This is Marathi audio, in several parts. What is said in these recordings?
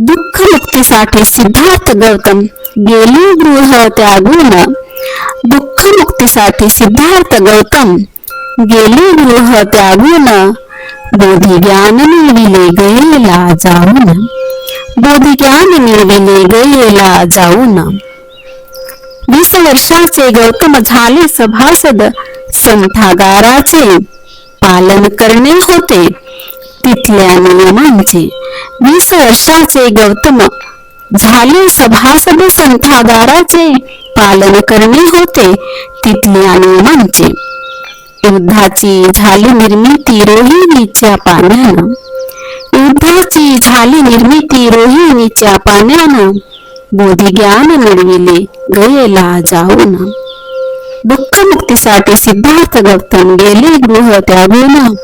दुःख मुक्तीसाठी सिद्धार्थ गौतम गेले गृह त्यागून. दुःख मुक्तीसाठी सिद्धार्थ गौतम गेले गृह त्यागून. बोधी ज्ञान मिळविले गयेला जाऊन. बोधी ज्ञान मिळविले गयेला जाऊन. वीस वर्षाचे गौतम झाले सभासद संथागाराचे पालन करणे होते. तिथल्या नियमांचे वीस वर्षाचे गौतम झाले सभासद संथागाराचे पालन करणे होते तिथल्या नियमांचे युद्धाची झाली निर्मिती रोहिणीच्या पाण्यानं. युद्धाची झाली निर्मिती रोहिणीच्या पाण्यानं. बोधी ज्ञान मिळविले गयेला जाऊन. दुःख मुक्तीसाठी सिद्धार्थ गौतम गेले गृह त्यागून.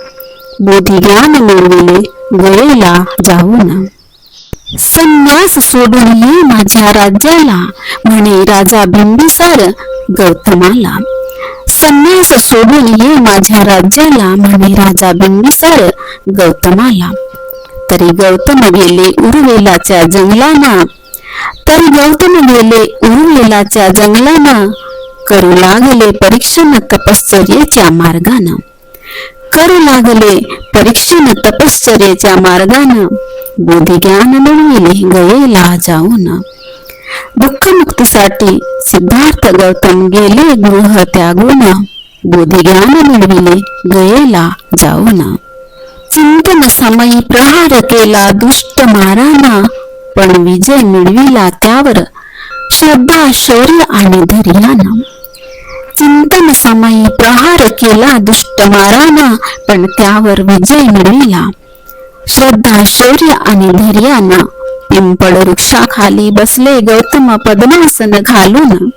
बोधी ज्ञान मिळविले गयेला जाऊन. संन्यास सोडून ये माझ्या राज्याला म्हणे राजा बिंबिसार गौतमाला. संन्यास सोडून ये माझ्या राज्याला म्हणे राजा बिंबिसार गौतमाला. तरी गौतम गेले उरवेलाच्या जंगलाना. तरी गौतम गेले उरुवेलाच्या जंगलानं. करू लागले परीक्षण तपश्चर्येच्या मार्गानं. करू लागले. परीक्षण तपश्चर्येच्या मार्गानं बोधी ज्ञान मिळविले गयेला जाऊन दुःख मुक्तीसाठी सिद्धार्थ गौतम गेले गृह त्यागून. बोधी ज्ञान मिळविले गयेला जाऊन. चिंतन समयी प्रहार केला दुष्ट माराना. पण विजय मिळविला त्यावर श्रद्धा शौर्य आणि धैर्यानं. चिंतन समयी प्रहार केला दुष्ट माराना पण त्यावर विजय मिळविला. श्रद्धा शौर्य आणि धैर्याना पिंपळ वृक्षाखाली बसले गौतम पद्मासन घालून.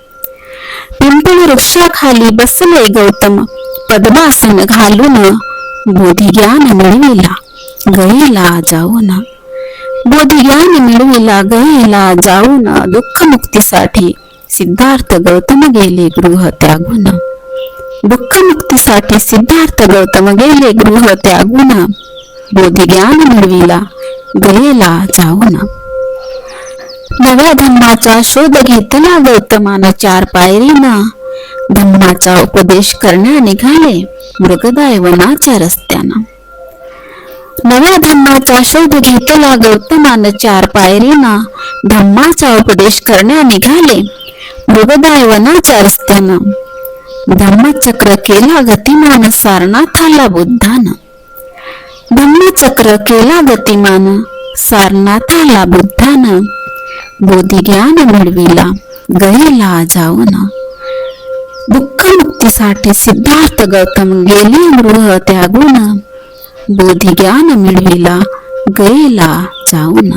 पिंपळ वृक्षाखाली बसले गौतम पद्मासन घालून बोधी ज्ञान मिळविला गईला जाऊन. बोधी ज्ञान मिळविला गईला जाऊन दुःख मुक्तीसाठी सिद्धार्थ गौतम गेले गृह त्यागून दुःख मुक्तीसाठी सिद्धार्थ गौतम गेले गृह त्यागुना बोधी ज्ञान मिळविला गयेला जाऊन. नव्या धम्माचा शोध घेतला गौतमानं चार पायरीनं. धम्माचा उपदेश करण्या निघाले मृगदाय वनाच्या रस्त्यानं. नव्या धम्माचा शोध घेतला गौतमान चार पायरीना. धम्माचा उपदेश करण्या निघाले मृगदाय वनाच्या धम्मचक्र केला गतिमान सारनाथाला बुद्धानं. धम्मचक्र केला गतिमान सारनाथाला बुद्धान. बोधी ज्ञान मिळविला गयेला जाऊन दुःख मुक्तीसाठी सिद्धार्थ गौतम गेली गृह त्यागून. बोधी ज्ञान मिळविला जाऊ जाऊन